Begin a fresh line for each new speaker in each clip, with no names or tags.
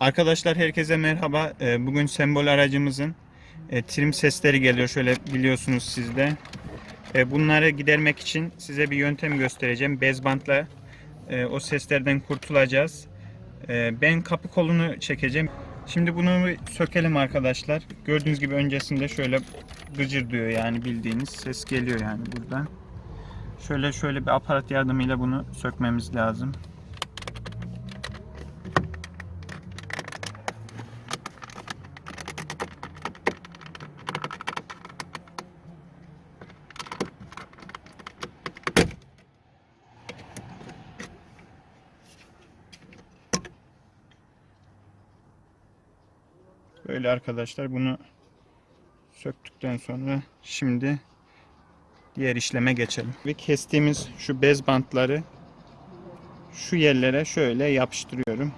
Arkadaşlar herkese merhaba. Ee, Bugün sembol aracımızın e, trim sesleri geliyor. Şöyle biliyorsunuz siz de. E, Bunları gidermek için size bir yöntem göstereceğim. Bez bantla e, o seslerden kurtulacağız. Ben kapı kolunu çekeceğim. Şimdi bunu sökelim arkadaşlar. Gördüğünüz gibi öncesinde şöyle gıcır diyor yani bildiğiniz ses geliyor yani buradan. Şöyle şöyle bir aparat yardımıyla bunu sökmemiz lazım. Böyle arkadaşlar bunu söktükten sonra şimdi diğer işleme geçelim. Ve kestiğimiz şu bez bantları şu yerlere şöyle yapıştırıyorum.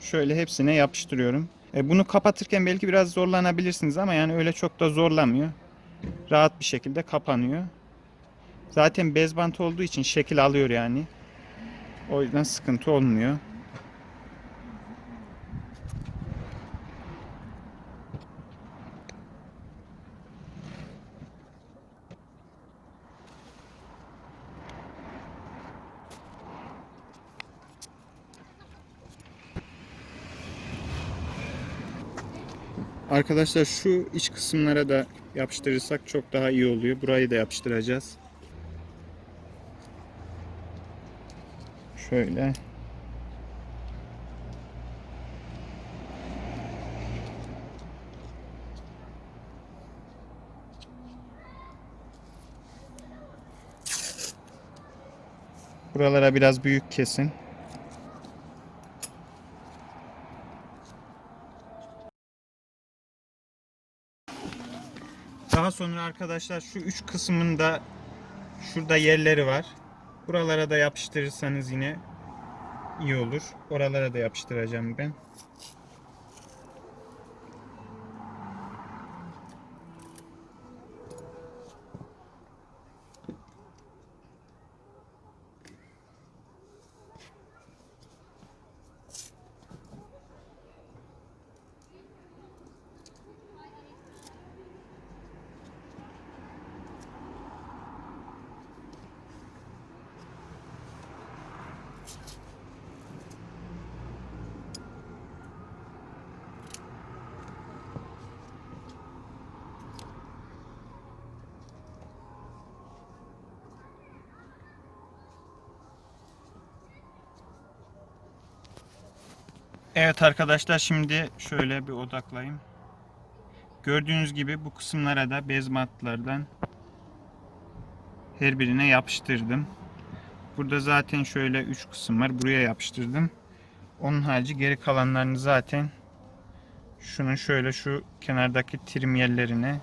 Şöyle hepsine yapıştırıyorum. E, bunu kapatırken belki biraz zorlanabilirsiniz ama yani öyle çok da zorlamıyor. Rahat bir şekilde kapanıyor. Zaten bez bant olduğu için şekil alıyor yani. O yüzden sıkıntı olmuyor. Arkadaşlar şu iç kısımlara da yapıştırırsak çok daha iyi oluyor. Burayı da yapıştıracağız. Şöyle. Buralara biraz büyük kesin. Daha sonra arkadaşlar şu üç kısmında şurada yerleri var. Buralara da yapıştırırsanız yine iyi olur. Oralara da yapıştıracağım ben. Evet arkadaşlar şimdi şöyle bir odaklayayım. Gördüğünüz gibi bu kısımlara da bez bantlardan her birine yapıştırdım. Burada zaten şöyle 3 kısım var. Buraya yapıştırdım. Onun harici geri kalanlarını zaten şunun şöyle şu kenardaki trim yerlerine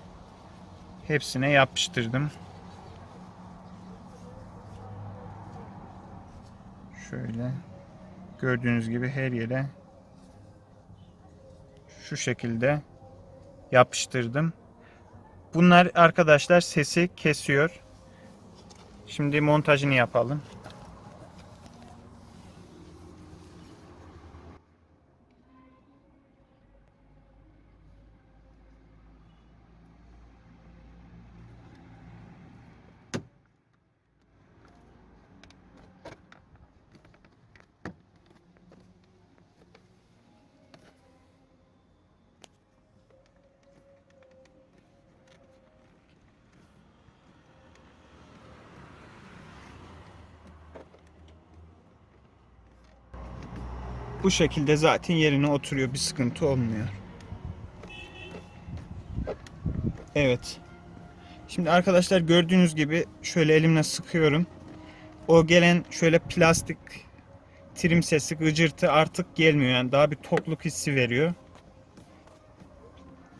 hepsine yapıştırdım. Şöyle gördüğünüz gibi her yere şu şekilde yapıştırdım. Bunlar arkadaşlar sesi kesiyor. Şimdi montajını yapalım. Bu şekilde zaten yerine oturuyor. Bir sıkıntı olmuyor. Evet. Şimdi arkadaşlar gördüğünüz gibi şöyle elimle sıkıyorum. O gelen şöyle plastik trim sesi gıcırtı artık gelmiyor. Yani daha bir tokluk hissi veriyor.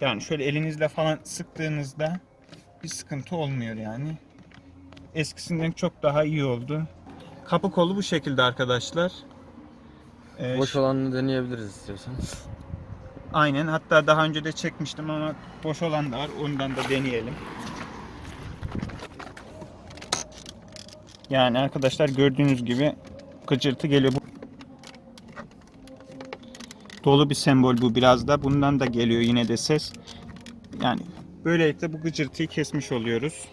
Yani şöyle elinizle falan sıktığınızda bir sıkıntı olmuyor yani. Eskisinden çok daha iyi oldu. Kapı kolu bu şekilde arkadaşlar. Ee,
Boş olanını deneyebiliriz istiyorsanız.
Aynen. Hatta daha önce de çekmiştim ama boş olan da var. Ondan da deneyelim. Yani arkadaşlar gördüğünüz gibi gıcırtı geliyor. Bu dolu bir sembol bu biraz da. Bundan da geliyor yine de ses. Yani böylelikle bu gıcırtıyı kesmiş oluyoruz.